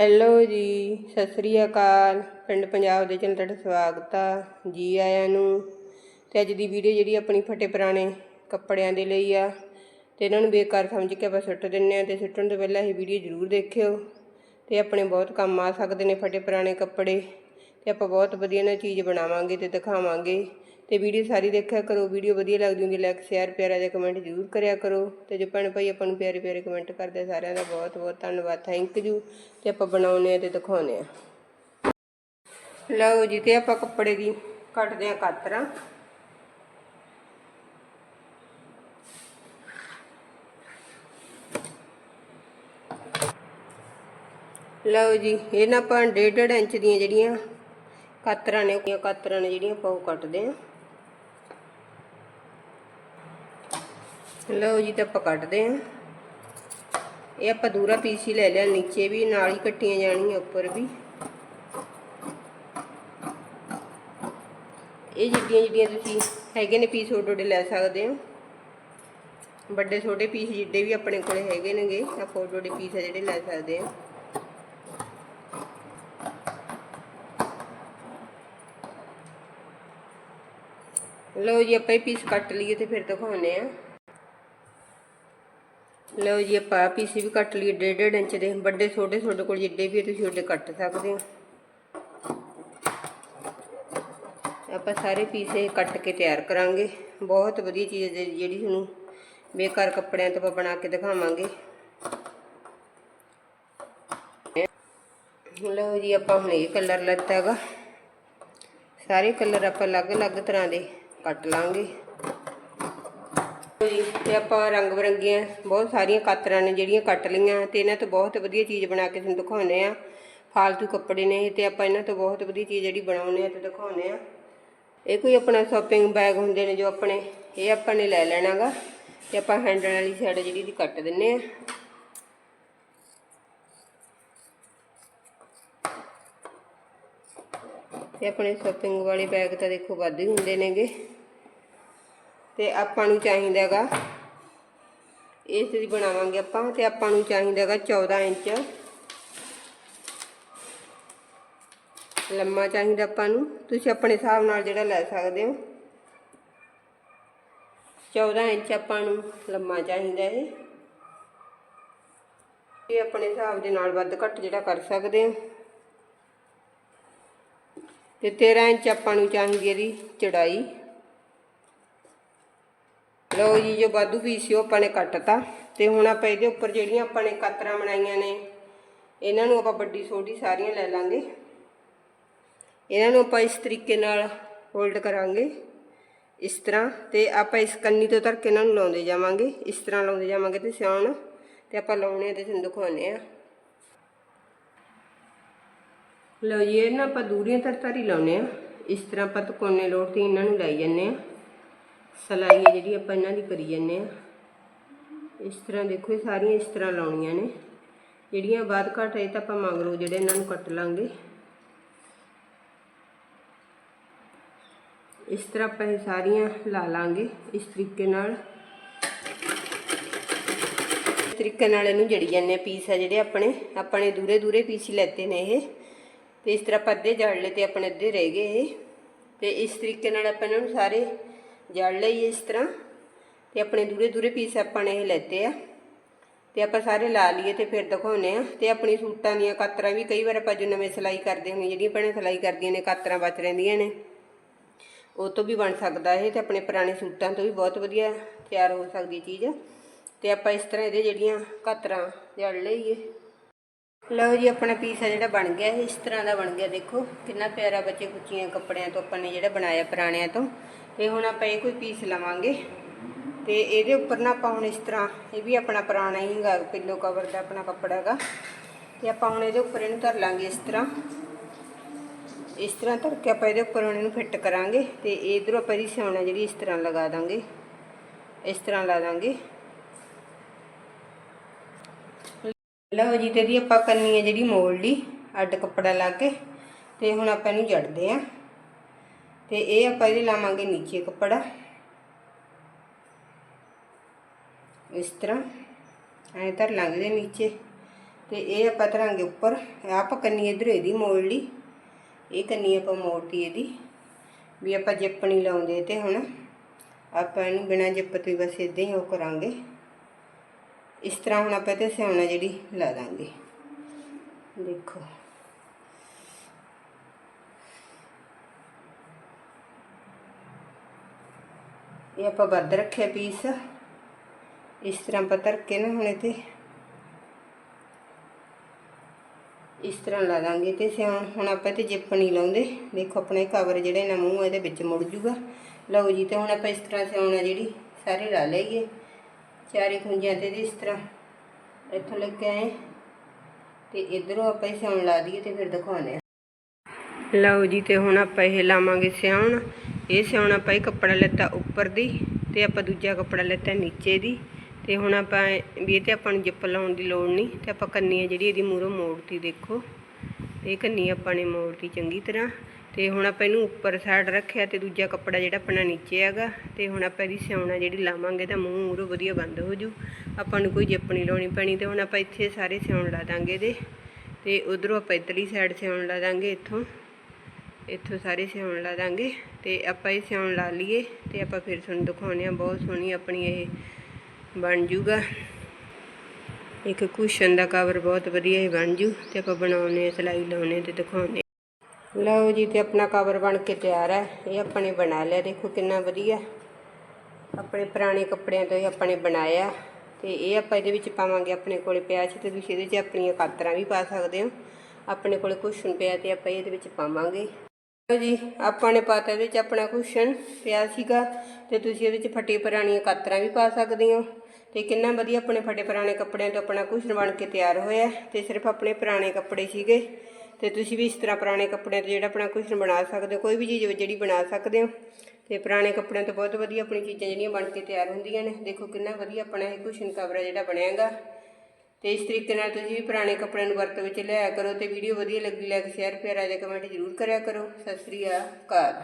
Hello ਜੀ, ਸਤਿ ਸ੍ਰੀ ਅਕਾਲ। ਪਿੰਡ ਪੰਜਾਬ ਦੇ ਚੈਨਲ ਤੁਹਾਡਾ ਸਵਾਗਤ ਆ। ਜੀ ਆਇਆਂ ਨੂੰ। ਤੇ ਅੱਜ ਦੀ ਵੀਡੀਓ ਜਿਹੜੀ ਆਪਣੀ ਫਟੇ ਪੁਰਾਣੇ ਕੱਪੜਿਆਂ ਦੇ ਲਈ ਆ। ਤੇ ਇਹਨਾਂ ਨੂੰ ਬੇਕਾਰ ਸਮਝ ਕੇ ਆਪਾਂ ਸੁੱਟ ਦਿੰਨੇ ਆ ਤੇ ਸੁੱਟਣ ਤੋਂ ਪਹਿਲਾਂ ਇਹ ਵੀਡੀਓ ਜ਼ਰੂਰ ਦੇਖਿਓ। ਤੇ ਆਪਣੇ ਬਹੁਤ ਕੰਮ ਆ ਸਕਦੇ ਨੇ ਫਟੇ ਪੁਰਾਣੇ ਕੱਪੜੇ। ਤੇ ਆਪਾਂ ਬਹੁਤ ਵਧੀਆ ਨਾ ਚੀਜ਼ ਬਣਾਵਾਂਗੇ ਤੇ ਦਿਖਾਵਾਂਗੇ। ਤੇ ਵੀਡੀਓ ਸਾਰੀ ਦੇਖਿਆ ਕਰੋ, ਵੀਡੀਓ ਵਧੀਆ ਲੱਗਦੀ ਹੁੰਦੀ ਲਾਈਕ ਸ਼ੇਅਰ ਪਿਆਰਾ ਜਿਹਾ ਕਮੈਂਟ ਜ਼ਰੂਰ ਕਰਿਆ ਕਰੋ। ਤੇ ਜੇ ਭੈਣ ਭਾਈ ਆਪਾਂ ਨੂੰ ਪਿਆਰੇ ਪਿਆਰੇ ਕਮੈਂਟ ਕਰਦੇ ਸਾਰਿਆਂ ਦਾ ਬਹੁਤ ਬਹੁਤ ਧੰਨਵਾਦ ਥੈਂਕ ਯੂ ਤੇ ਆਪਾਂ ਬਣਾਉਨੇ ਆ ਤੇ ਦਿਖਾਉਨੇ ਆ ਲਓ ਜੀ, ਤੇ ਆਪਾਂ ਕੱਪੜੇ ਦੀ ਕੱਟਦੇ ਆ ਕਾਤਰਾਂ। ਲਓ ਜੀ, ਇਹ ਨਾ ਆਪਾਂ ਡੇਢ ਡੇਢ ਇੰਚ ਦੀਆਂ ਜਿਹੜੀਆਂ ਕਾਤਰਾਂ ਨੇ ਕਾਤਰਾਂ ਨੇ ਜਿਹੜੀਆਂ ਆਪਾਂ ਉਹ ਕੱਟਦੇ ਆ ਲਓ ਜੀ ਤਾਂ ਆਪਾਂ ਕੱਟਦੇ ਹਾਂ। ਇਹ ਆਪਾਂ ਦੂਰਾ ਪੀਸ ਹੀ ਲੈ ਲਿਆ, ਨੀਚੇ ਵੀ, ਨਾਲ ਹੀ ਕੱਟੀਆਂ ਜਾਣੀਆਂ, ਉੱਪਰ ਵੀ। ਇਹ ਜਿੱਡੀਆਂ ਜਿੱਡੀਆਂ ਤੁਸੀਂ ਹੈਗੇ ਨੇ ਪੀਸ ਓਡੇ ਓਡੇ ਲੈ ਸਕਦੇ ਹੋ। ਵੱਡੇ, ਛੋਟੇ ਪੀਸ ਜਿੱਡੇ ਵੀ ਆਪਣੇ ਕੋਲੇ ਹੈਗੇ ਨੇਗੇ, ਆਪਾਂ ਓਡੇ ਪੀਸ ਆ ਜਿਹੜੇ ਲੈ ਸਕਦੇ ਆ ਲਓ ਜੀ, ਆਪਾਂ ਇਹ ਪੀਸ ਕੱਟ ਲਈਏ ਤੇ ਫਿਰ ਦਿਖਾਉਨੇ ਆ ਲਓ ਜੀ, ਆਪਾਂ ਆਹ ਪੀਸ ਵੀ ਕੱਟ ਲਈਏ, ਡੇਢ ਡੇਢ ਇੰਚ ਦੇ, ਵੱਡੇ, ਛੋਟੇ ਤੁਹਾਡੇ ਕੋਲ ਜਿੱਡੇ ਵੀ ਤੁਸੀਂ ਓਡੇ ਕੱਟ ਸਕਦੇ ਹੋ। ਆਪਾਂ ਸਾਰੇ ਪੀਸੇ ਕੱਟ ਕੇ ਤਿਆਰ ਕਰਾਂਗੇ। ਬਹੁਤ ਵਧੀਆ ਚੀਜ਼ ਜਿਹੜੀ ਤੁਹਾਨੂੰ ਬੇਕਾਰ ਕੱਪੜਿਆਂ ਤੋਂ ਆਪਾਂ ਬਣਾ ਕੇ ਦਿਖਾਵਾਂਗੇ। ਲਓ ਜੀ, ਆਪਾਂ ਹੁਣ ਇਹ ਕਲਰ ਲੱਤਾ ਹੈਗਾ। ਸਾਰੇ ਕਲਰ ਆਪਾਂ ਅਲੱਗ-ਅਲੱਗ ਤਰ੍ਹਾਂ ਦੇ ਕੱਟ ਲਾਂਗੇ। ਤੇ ਆਪਾਂ ਰੰਗ ਬਰੰਗੀਆਂ, ਬਹੁਤ ਸਾਰੀਆਂ ਕਾਤਰਾਂ ਨੇ ਜਿਹੜੀਆਂ ਕੱਟ ਲਈਆਂ ਤੇ ਇਹਨਾਂ ਤੋਂ ਬਹੁਤ ਵਧੀਆ ਚੀਜ਼ ਬਣਾ ਕੇ ਤੁਹਾਨੂੰ ਦਿਖਾਉਨੇ ਆ ਫਾਲਤੂ ਕੱਪੜੇ ਨੇ ਇਹ ਤੇ ਆਪਾਂ ਇਹਨਾਂ ਤੋਂ ਬਹੁਤ ਵਧੀਆ ਚੀਜ਼ ਜਿਹੜੀ ਬਣਾਉਨੇ ਆ ਤੇ ਦਿਖਾਉਨੇ ਆ ਇਹ ਕੋਈ ਆਪਣਾ ਸ਼ਾਪਿੰਗ ਬੈਗ ਹੁੰਦੇ ਨੇ ਜੋ ਆਪਣੇ, ਇਹ ਆਪਾਂ ਨੇ ਲੈ ਲੈਣਾਗਾ ਤੇ ਆਪਾਂ ਹੈਂਡਲ ਵਾਲੀ ਸਾਈਡ ਜਿਹੜੀ ਦੀ ਕੱਟ ਦਿੰਨੇ ਆ ਤੇ ਆਪਣੇ ਸ਼ਾਪਿੰਗ ਵਾਲੇ ਬੈਗ ਤਾਂ ਦੇਖੋ ਵੱਧ ਹੀ ਹੁੰਦੇ ਨੇਗੇ। ਤੇ ਆਪਾਂ ਨੂੰ ਚਾਹੀਦਾ ਹੈਗਾ ਇਸ ਦੀ ਬਣਾਵਾਂਗੇ ਆਪਾਂ ਤੇ ਆਪਾਂ ਨੂੰ ਚਾਹੀਦਾ ਹੈਗਾ 14 ਇੰਚ। ਲੰਮਾ ਚਾਹੀਦਾ ਆਪਾਂ ਨੂੰ। ਤੁਸੀਂ ਆਪਣੇ ਹਿਸਾਬ ਨਾਲ ਜਿਹੜਾ ਲੈ ਸਕਦੇ ਹੋ। 14 ਇੰਚ ਆਪਾਂ ਨੂੰ ਲੰਮਾ ਚਾਹੀਦਾ ਹੈ ਇਹ ਆਪਣੇ ਹਿਸਾਬ ਦੇ ਨਾਲ ਵੱਧ ਘੱਟ ਜਿਹੜਾ ਕਰ ਸਕਦੇ ਹੋ। ਤੇ 13 ਇੰਚ ਆਪਾਂ ਨੂੰ ਚਾਹੀਦੀ ਇਹਦੀ ਚੜਾਈ। ਲਓ ਜੀ, ਜੋ ਵਾਧੂ ਪੀਸ ਸੀ ਉਹ ਆਪਾਂ ਨੇ ਕੱਟਤਾ। ਤੇ ਹੁਣ ਆਪਾਂ ਇਹਦੇ ਉੱਪਰ ਜਿਹੜੀਆਂ ਆਪਾਂ ਨੇ ਕਾਤਰਾਂ ਬਣਾਈਆਂ ਨੇ, ਇਹਨਾਂ ਨੂੰ ਆਪਾਂ ਵੱਡੀ ਛੋਟੀ ਸਾਰੀਆਂ ਲੈ ਲਾਂਗੇ। ਇਹਨਾਂ ਨੂੰ ਆਪਾਂ ਇਸ ਤਰੀਕੇ ਨਾਲ ਹੋਲਡ ਕਰਾਂਗੇ, ਇਸ ਤਰ੍ਹਾਂ। ਤੇ ਆਪਾਂ ਇਸ ਕੰਨੀ ਤੋਂ ਧਰ ਕੇ ਇਹਨਾਂ ਨੂੰ ਲਾਉਂਦੇ ਜਾਵਾਂਗੇ, ਇਸ ਤਰ੍ਹਾਂ ਲਾਉਂਦੇ ਜਾਵਾਂਗੇ ਤੇ ਸਿਆਉਣ ਤੇ ਆਪਾਂ ਲਾਉਣੇ ਆ ਤੇ ਤੁਹਾਨੂੰ ਦਿਖਾਉਣੇ ਆ। ਲਓ ਜੀ, ਇਹ ਨਾ ਆਪਾਂ ਦੂਰੀਆਂ ਤਰ ਤਰ ਹੀ ਲਾਉਣੇ ਆ। ਇਸ ਤਰ੍ਹਾਂ ਆਪਾਂ ਤਕੋਨੇ ਲੋੜ ਤੇ ਇਹਨਾਂ ਨੂੰ ਲਾਈ ਜੰਨੇ ਆ। ਸਲਾਈ ਹੈ ਜਿਹੜੀ ਆਪਾਂ ਇਹਨਾਂ ਦੀ ਕਰੀ ਜਾਂਦੇ ਆ ਇਸ ਤਰ੍ਹਾਂ ਦੇਖੋ, ਇਹ ਸਾਰੀਆਂ ਇਸ ਤਰ੍ਹਾਂ ਲਾਉਣੀਆਂ ਨੇ। ਜਿਹੜੀਆਂ ਬਾਅਦ ਘਟ ਹੈ ਤਾਂ ਆਪਾਂ ਮੰਗਰੋ ਜਿਹੜੇ ਇਹਨਾਂ ਨੂੰ ਕੱਟ ਲਾਂਗੇ। ਇਸ ਤਰ੍ਹਾਂ ਆਪਾਂ ਇਹ ਸਾਰੀਆਂ ਲਾ ਲਾਂਗੇ ਇਸ ਤਰੀਕੇ ਨਾਲ। ਇਸ ਤਰੀਕੇ ਨਾਲ ਇਹਨੂੰ ਜੜੀ ਜਾਂਦੇ ਆ ਪੀਸ ਆ ਜਿਹੜੇ ਆਪਣੇ। ਆਪਣੇ ਦੂਰੇ ਦੂਰੇ ਪੀਸ ਹੀ ਲੈਤੇ ਨੇ ਇਹ। ਤੇ ਇਸ ਤਰ੍ਹਾਂ ਆਪਾਂ ਅੱਧੇ ਜੜ ਲਏ ਤੇ ਆਪਣੇ ਅੱਧੇ ਰਹਿ ਗਏ ਇਹ। ਤੇ ਇਸ ਤਰੀਕੇ ਨਾਲ ਆਪਾਂ ਇਹਨਾਂ ਨੂੰ ਸਾਰੇ ਜੜ ਲਈਏ ਇਸ ਤਰ੍ਹਾਂ ਤੇ ਆਪਣੇ ਦੂਰੇ ਦੂਰੇ ਪੀਸ ਆਪਾਂ ਨੇ ਇਹ ਲੈਤੇ ਆ। ਤੇ ਆਪਾਂ ਸਾਰੇ ਲਾ ਲਈਏ ਤੇ ਫਿਰ ਦਿਖਾਉਨੇ ਆ। ਤੇ ਆਪਣੀ ਸੂਟਾਂ ਦੀਆਂ ਕਾਤਰਾਂ ਵੀ ਕਈ ਵਾਰ ਆਪਾਂ ਜੋ ਨਵੇਂ ਸਿਲਾਈ ਕਰਦੇ ਹੁੰਦੇ ਜਿਹੜੀਆਂ ਭੈਣਾਂ ਸਿਲਾਈ ਕਰਦੀਆਂ ਨੇ, ਕਾਤਰਾਂ ਬਚ ਰਹਿੰਦੀਆਂ ਨੇ। ਉਹ ਤੋਂ ਵੀ ਬਣ ਸਕਦਾ ਇਹ ਤੇ ਆਪਣੇ ਪੁਰਾਣੇ ਸੂਟਾਂ ਤੋਂ ਵੀ ਬਹੁਤ ਵਧੀਆ ਤਿਆਰ ਹੋ ਸਕਦੀ ਚੀਜ਼। ਤੇ ਆਪਾਂ ਇਸ ਤਰ੍ਹਾਂ ਇਹਦੇ ਜਿਹੜੀਆਂ ਕਾਤਰਾਂ ਜੜ ਲਈਏ। ਲਓ ਜੀ, ਆਪਣਾ ਪੀਸ ਆ ਜਿਹੜਾ ਬਣ ਗਿਆ ਇਸ ਤਰ੍ਹਾਂ ਦਾ ਬਣ ਗਿਆ। ਦੇਖੋ, ਕਿੰਨਾ ਪਿਆਰਾ ਬੱਚੇ ਕੁੱਚੀਆਂ ਕੱਪੜਿਆਂ ਤੋਂ ਆਪਾਂ ਨੇ ਜਿਹੜਾ ਬਣਾਇਆ ਪੁਰਾਣਿਆਂ ਤੋਂ। ਤੇ ਹੁਣ ਆਪਾਂ ਇਹ ਕੋਈ ਪੀਸ ਲਵਾਂਗੇ। ਤੇ ਇਹਦੇ ਉੱਪਰ ਨਾ ਆਪਾਂ ਹੁਣ ਇਸ ਤਰ੍ਹਾਂ, ਇਹ ਵੀ ਆਪਣਾ ਪੁਰਾਣਾ ਹੀ ਹੈਗਾ ਪਿੱਲੋ ਕਵਰ ਦਾ ਆਪਣਾ ਕੱਪੜਾ ਹੈਗਾ ਤੇ ਆਪਾਂ ਹੁਣ ਇਹਦੇ ਉੱਪਰ ਇਹਨੂੰ ਧਰ ਲਾਂਗੇ ਇਸ ਤਰ੍ਹਾਂ। ਇਸ ਤਰ੍ਹਾਂ ਧਰ ਕੇ ਆਪਾਂ ਇਹਦੇ ਉੱਪਰ ਹੁਣ ਇਹਨੂੰ ਫਿੱਟ ਕਰਾਂਗੇ। ਤੇ ਇਧਰੋਂ ਆਪਾਂ ਇਹਦੀ ਸਿਉਣਾ ਜਿਹੜੀ ਇਸ ਤਰ੍ਹਾਂ ਲਗਾ ਦਾਂਗੇ। ਇਸ ਤਰ੍ਹਾਂ ਲਾ ਦਾਂਗੇ। ਲਓ ਜੀ ਤੇ ਦੀ ਆਪਾਂ ਕਰਨੀ ਹੈ ਜਿਹੜੀ ਮੋੜ ਅੱਡ ਕੱਪੜਾ ਲਾ ਕੇ, ਤੇ ਹੁਣ ਆਪਾਂ ਇਹਨੂੰ ਜੜਦੇ ਆ ਤੇ ਇਹ ਆਪਾਂ ਇਹਦੇ ਲਾਵਾਂਗੇ ਨੀਚੇ ਕੱਪੜਾ। ਇਸ ਤਰ੍ਹਾਂ, ਐਂ ਧਰ ਲਾਂਗੇ ਦੇ ਨੀਚੇ। ਤੇ ਇਹ ਆਪਾਂ ਧਰਾਂਗੇ ਉੱਪਰ। ਆਪਾਂ ਕੰਨੀ ਇਧਰ ਇਹਦੀ ਮੋੜ ਲਈ ਇਹ ਕੰਨੀ ਆਪਾਂ ਮੋੜਤੀ ਇਹਦੀ। ਵੀ ਆਪਾਂ ਜਿੱਪ ਨਹੀਂ ਲਾਉਂਦੇ ਤੇ ਹੁਣ ਆਪਾਂ ਇਹਨੂੰ ਬਿਨਾਂ ਜਿੱਪ ਤੋਂ ਬਸ ਇਦਾਂ ਹੀ ਉਹ ਕਰਾਂਗੇ। ਇਸ ਤਰ੍ਹਾਂ ਹੁਣ ਆਪਾਂ ਤੇ ਸਿਆਉਣਾ ਜਿਹੜੀ ਲਾ ਦਾਂਗੇ। ਦੇਖੋ। ਇਹ ਆਪਾਂ ਵੱਧ ਰੱਖਿਆ ਪੀਸ। ਇਸ ਤਰ੍ਹਾਂ ਆਪਾਂ ਧਰ ਕੇ ਨਾ ਹੁਣ ਇਹ ਤੇ ਇਸ ਤਰ੍ਹਾਂ ਲਾ ਦਾਂਗੇ ਤੇ ਸਿਉਣ ਹੁਣ ਆਪਾਂ ਤੇ ਜਿੱਪ ਨਹੀਂ ਲਾਉਂਦੇ। ਦੇਖੋ ਆਪਣੇ ਕਵਰ ਜਿਹੜਾ ਇਹਨਾਂ ਮੂੰਹ ਇਹਦੇ ਵਿੱਚ ਮੁੜ ਜੂਗਾ। ਲਓ ਜੀ, ਤੇ ਹੁਣ ਆਪਾਂ ਇਸ ਤਰ੍ਹਾਂ ਸਿਉਣਾ ਜਿਹੜੀ, ਸਾਰੇ ਲਾ ਲਈਏ। ਚਾਰੇ ਖੁੰਝਾਂ ਤੇ ਇਸ ਤਰ੍ਹਾਂ ਇੱਥੋਂ ਲੈ ਕੇ ਆਏ। ਤੇ ਇਧਰੋਂ ਆਪਾਂ ਇਹ ਸਿਉਣ ਲਾ ਦਈਏ ਤੇ ਫਿਰ ਦਿਖਾਉਂਦੇ ਆ ਲਓ ਜੀ, ਤੇ ਹੁਣ ਆਪਾਂ ਇਹ ਲਾਵਾਂਗੇ ਸਿਉਣ। ਇਹ ਸਿਉਣ ਆਪਾਂ ਇਹ ਕੱਪੜਾ ਲੈਤਾ ਉੱਪਰ ਦੀ ਤੇ ਆਪਾਂ ਦੂਜਾ ਕੱਪੜਾ ਲੈਤਾ ਨੀਚੇ ਦੀ। ਤੇ ਹੁਣ ਆਪਾਂ ਵੀ ਇਹ ਤੇ ਆਪਾਂ ਨੂੰ ਜਿੱਪ ਲਾਉਣ ਦੀ ਲੋੜ ਨਹੀਂ। ਤੇ ਆਪਾਂ ਕੰਨੀ ਆ ਜਿਹੜੀ ਇਹਦੀ ਮੂਰੋਂ ਮੋੜਤੀ ਦੇਖੋ। ਇਹ ਕੰਨੀ ਆਪਾਂ ਨੇ ਮੋੜਤੀ ਚੰਗੀ ਤਰ੍ਹਾਂ। ਤੇ ਹੁਣ ਆਪਾਂ ਇਹਨੂੰ ਉੱਪਰ ਸਾਈਡ ਰੱਖਿਆ ਤੇ ਦੂਜਾ ਕੱਪੜਾ ਜਿਹੜਾ ਆਪਣਾ ਨੀਚੇ ਹੈਗਾ, ਤੇ ਹੁਣ ਆਪਾਂ ਇਹਦੀ ਸਿਉਣਾ ਜਿਹੜੀ ਲਾਵਾਂਗੇ ਤਾਂ ਮੂੰਹ ਮੂਹਰੋਂ ਵਧੀਆ ਬੰਦ ਹੋ ਜੂ। ਆਪਾਂ ਨੂੰ ਕੋਈ ਜਿੱਪ ਲਾਉਣੀ ਪੈਣੀ ਤੇ ਹੁਣ ਆਪਾਂ ਇੱਥੇ ਸਾਰੇ ਸਿਉਣ ਲਾ ਦਾਂਗੇ ਇਹਦੇ। ਤੇ ਉਧਰੋਂ ਆਪਾਂ ਇੱਧਰਲੀ ਸਾਈਡ ਸਿਉਣ ਲਾ ਦਾਂਗੇ ਇੱਥੋਂ। ਇੱਥੋਂ ਸਾਰੇ ਸਿਉਣ ਲਾ ਦਾਂਗੇ ਤੇ ਆਪਾਂ ਇਹ ਸਿਉਣ ਲਾ ਲਈਏ ਤੇ ਆਪਾਂ ਫਿਰ ਤੁਹਾਨੂੰ ਦਿਖਾਉਂਦੇ ਆ ਬਹੁਤ ਸੋਹਣੀ ਆਪਣੀ ਇਹ ਬਣ ਜੂਗਾ। ਇੱਕ ਕੁਸ਼ਨ ਦਾ ਕਵਰ ਬਹੁਤ ਵਧੀਆ ਹੀ ਬਣ ਜੂ ਤੇ ਆਪਾਂ ਬਣਾਉਨੇ ਆ ਸਿਲਾਈ ਲਾਉਨੇ ਤੇ ਦਿਖਾਉਨੇ ਲਓ ਜੀ ਤੇ ਆਪਣਾ ਕਵਰ ਬਣ ਕੇ ਤਿਆਰ ਹੈ। ਇਹ ਆਪਾਂ ਨੇ ਬਣਾ ਲਿਆ। ਦੇਖੋ ਕਿੰਨਾ ਵਧੀਆ। ਆਪਣੇ ਪੁਰਾਣੇ ਕੱਪੜਿਆਂ ਤੋਂ ਹੀ ਆਪਾਂ ਨੇ ਬਣਾਇਆ। ਤੇ ਇਹ ਆਪਾਂ ਇਹਦੇ ਵਿੱਚ ਪਾਵਾਂਗੇ ਆਪਣੇ ਕੋਲੇ ਪਿਆ ਸੀ ਤੇ ਤੁਸੀਂ ਇਹਦੇ 'ਚ ਆਪਣੀਆਂ ਕਾਤਰਾਂ ਵੀ ਪਾ ਸਕਦੇ ਹੋ। ਆਪਣੇ ਕੋਲੇ ਕੁਸ਼ਨ ਪਿਆ ਤੇ ਆਪਾਂ ਇਹਦੇ ਵਿੱਚ ਪਾਵਾਂਗੇ। ਲਓ ਜੀ, ਆਪਾਂ ਨੇ ਪਾਤਾ ਇਹਦੇ 'ਚ ਆਪਣਾ ਕੁਸ਼ਨ ਪਿਆ ਸੀਗਾ ਤੇ ਤੁਸੀਂ ਇਹਦੇ 'ਚ ਫਟੇ ਪੁਰਾਣੀਆਂ ਕਾਤਰਾਂ ਵੀ ਪਾ ਸਕਦੇ ਹੋ। ਤੇ ਕਿੰਨਾ ਵਧੀਆ ਆਪਣੇ ਫਟੇ ਪੁਰਾਣੇ ਕੱਪੜਿਆਂ ਤੋਂ ਆਪਣਾ ਕੁਸ਼ਨ ਬਣ ਕੇ ਤਿਆਰ ਹੋਇਆ। ਤੇ ਸਿਰਫ ਆਪਣੇ ਪੁਰਾਣੇ ਕੱਪੜੇ ਸੀਗੇ। ਤੇ ਤੁਸੀਂ ਵੀ ਇਸ ਤਰ੍ਹਾਂ ਪੁਰਾਣੇ ਕੱਪੜਿਆਂ ਤੋਂ ਜਿਹੜਾ ਆਪਣਾ ਕੁਸ਼ਨ ਬਣਾ ਸਕਦੇ ਹੋ, ਕੋਈ ਵੀ ਚੀਜ਼ ਜਿਹੜੀ ਬਣਾ ਸਕਦੇ ਹੋ। ਤੇ ਪੁਰਾਣੇ ਕੱਪੜਿਆਂ ਤੋਂ ਬਹੁਤ ਵਧੀਆ ਆਪਣੀ ਚੀਜ਼ਾਂ ਜਿਹੜੀਆਂ ਬਣ ਕੇ ਤਿਆਰ ਹੁੰਦੀਆਂ ਨੇ। ਦੇਖੋ ਕਿੰਨਾ ਵਧੀਆ ਆਪਣਾ ਇਹ ਕੁਸ਼ਨ ਕਵਰ ਜਿਹੜਾ ਬਣਿਆਗਾ ਤੇ ਇਸ ਤਰੀਕੇ ਨਾਲ ਤੁਸੀਂ ਵੀ ਪੁਰਾਣੇ ਕੱਪੜਿਆਂ ਨੂੰ ਵਰਤੋਂ ਵਿੱਚ ਲਿਆਇਆ ਕਰੋ ਤੇ ਵੀਡੀਓ ਵਧੀਆ ਲੱਗੀ ਲਾਈਕ ਸ਼ੇਅਰ ਫਿਰ ਆ ਜਾ ਕਮੈਂਟ ਜ਼ਰੂਰ ਕਰਿਆ ਕਰੋ। ਸਤਿ ਸ੍ਰੀ ਅਕਾਲ।